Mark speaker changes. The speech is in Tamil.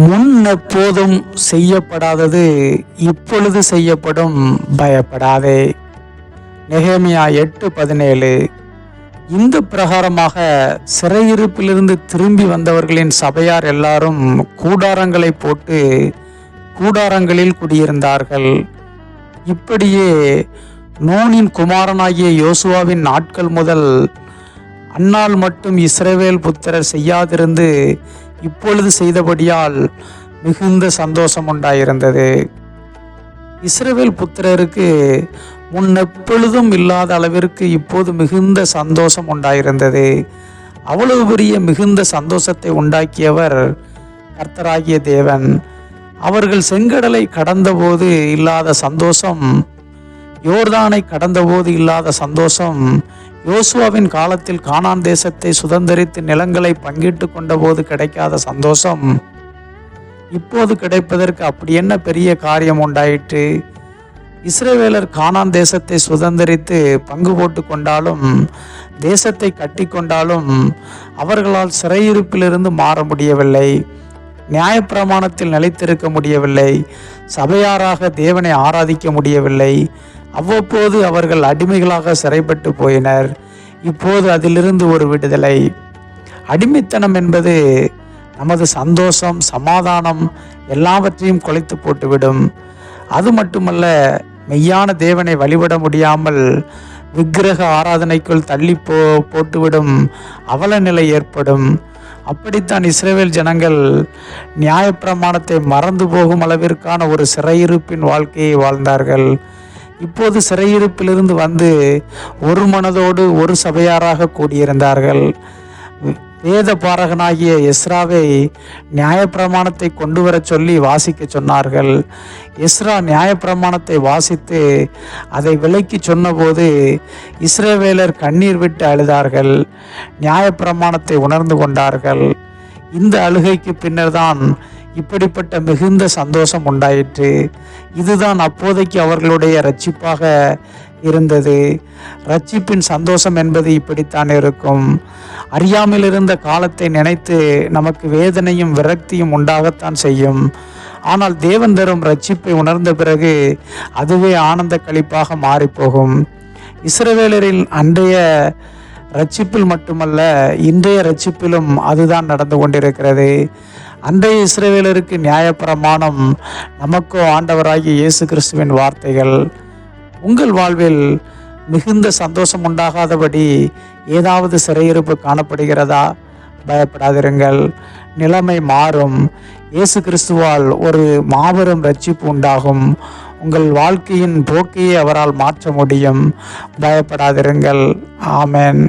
Speaker 1: முன் எப்போதும் செய்யப்படாதது இப்பொழுது செய்யப்படும் பயப்படாதே. நெகேமியா எட்டு பதினேழு. இந்த பிரகாரமாக சிறையிருப்பிலிருந்து திரும்பி வந்தவர்களின் சபையார் எல்லாரும் கூடாரங்களை போட்டு கூடாரங்களில் குடியிருந்தார்கள். இப்படியே நூனின் குமாரனாகிய யோசுவாவின் நாட்கள் முதல் அன்னால் மட்டும் இஸ்ரவேல் புத்திரர் செய்யாதிருந்து இப்பொழுது செய்தபடியால் மிகுந்த சந்தோஷம் உண்டாயிருந்தது. இஸ்ரவேல் புத்திரருக்கு முன்னெப்பொழுதும் இல்லாத அளவிற்கு இப்போது மிகுந்த சந்தோஷம் உண்டாயிருந்தது. அவ்வளவு பெரிய மிகுந்த சந்தோஷத்தை உண்டாக்கியவர் கர்த்தராகிய தேவன். அவர்கள் செங்கடலை கடந்தபோது இல்லாத சந்தோஷம் யோர்தானை கடந்தபோது இல்லாத சந்தோஷம் யோசுவாவின் காலத்தில் கானான் தேசத்தை சுதந்திரித்து நிலங்களை பங்கிட்டு கொண்டபோது கிடைக்காத சந்தோஷம். இப்போது கிடைப்பதற்கு அப்படி என்ன பெரிய காரியம் உண்டாயிற்று? இஸ்ரேவேலர் கானான் தேசத்தை சுதந்திரித்து பங்கு போட்டு கொண்டாலும் தேசத்தை கட்டி கொண்டாலும் அவர்களால் சிறையிருப்பிலிருந்து மாற முடியவில்லை. நியாயப்பிரமாணத்தில் நிலைத்திருக்க முடியவில்லை. சபையாராக தேவனை ஆராதிக்க முடியவில்லை. அவ்வப்போது அவர்கள் அடிமைகளாக சிறைப்பட்டு போயினர். இப்போது அதிலிருந்து ஒரு விடுதலை. அடிமைத்தனம் என்பது நமது சந்தோஷம் சமாதானம் எல்லாவற்றையும் குலைத்து போட்டுவிடும். அது மட்டுமல்ல மெய்யான தேவனை வழிபட முடியாமல் விக்கிரக ஆராதனைக்குள் தள்ளி போ போட்டுவிடும் அவல நிலை ஏற்படும். அப்படித்தான் இஸ்ரேவேல் ஜனங்கள் நியாயப்பிரமாணத்தை மறந்து போகும் அளவிற்கான ஒரு சிறையிருப்பின் வாழ்க்கையை வாழ்ந்தார்கள். இப்போது சிறையிருப்பிலிருந்து வந்து ஒரு மனதோடு ஒரு சபையாராக கூடியிருந்தார்கள். வேத பாரகனாகிய எஸ்ராவை நியாயப்பிரமாணத்தை கொண்டு வர சொல்லி வாசிக்க சொன்னார்கள். எஸ்ரா நியாயப்பிரமாணத்தை வாசித்து அதை விலக்கி சொன்னபோது இஸ்ரவேலர் கண்ணீர் விட்டு அழுதார்கள். நியாயப்பிரமாணத்தை உணர்ந்து கொண்டார்கள். இந்த அழுகைக்கு பின்னர் தான் இப்படிப்பட்ட மிகுந்த சந்தோஷம் உண்டாயிற்று. இதுதான் அப்போதைக்கு அவர்களுடைய ரட்சிப்பாக இருந்தது. ரட்சிப்பின் சந்தோஷம் என்பது இப்படித்தான் இருக்கும். அறியாமல் இருந்த காலத்தை நினைத்து நமக்கு வேதனையும் விரக்தியும் உண்டாகத்தான் செய்யும். ஆனால் தேவன் தரும் ரட்சிப்பை உணர்ந்த பிறகு அதுவே ஆனந்த கழிப்பாக மாறிப்போகும். இஸ்ரவேலரின் அன்றைய ரட்சிப்பில் மட்டுமல்ல இன்றைய ரட்சிப்பிலும் அதுதான் நடந்து கொண்டிருக்கிறது. அன்றைய இஸ்ரவேலருக்கு நியாயப்பிரமாணம். நமக்கோ ஆண்டவராகிய இயேசு கிறிஸ்துவின் வார்த்தைகள். உங்கள் வாழ்வில் மிகுந்த சந்தோஷம் உண்டாகாதபடி ஏதாவது சிறையிருப்பு காணப்படுகிறதா? பயப்படாதிருங்கள். நிலைமை மாறும். இயேசு கிறிஸ்துவால் ஒரு மாபெரும் ரட்சிப்பு உண்டாகும். உங்கள் வாழ்க்கையின் போக்கையே அவரால் மாற்ற முடியும். பயப்படாதிருங்கள். ஆமேன்.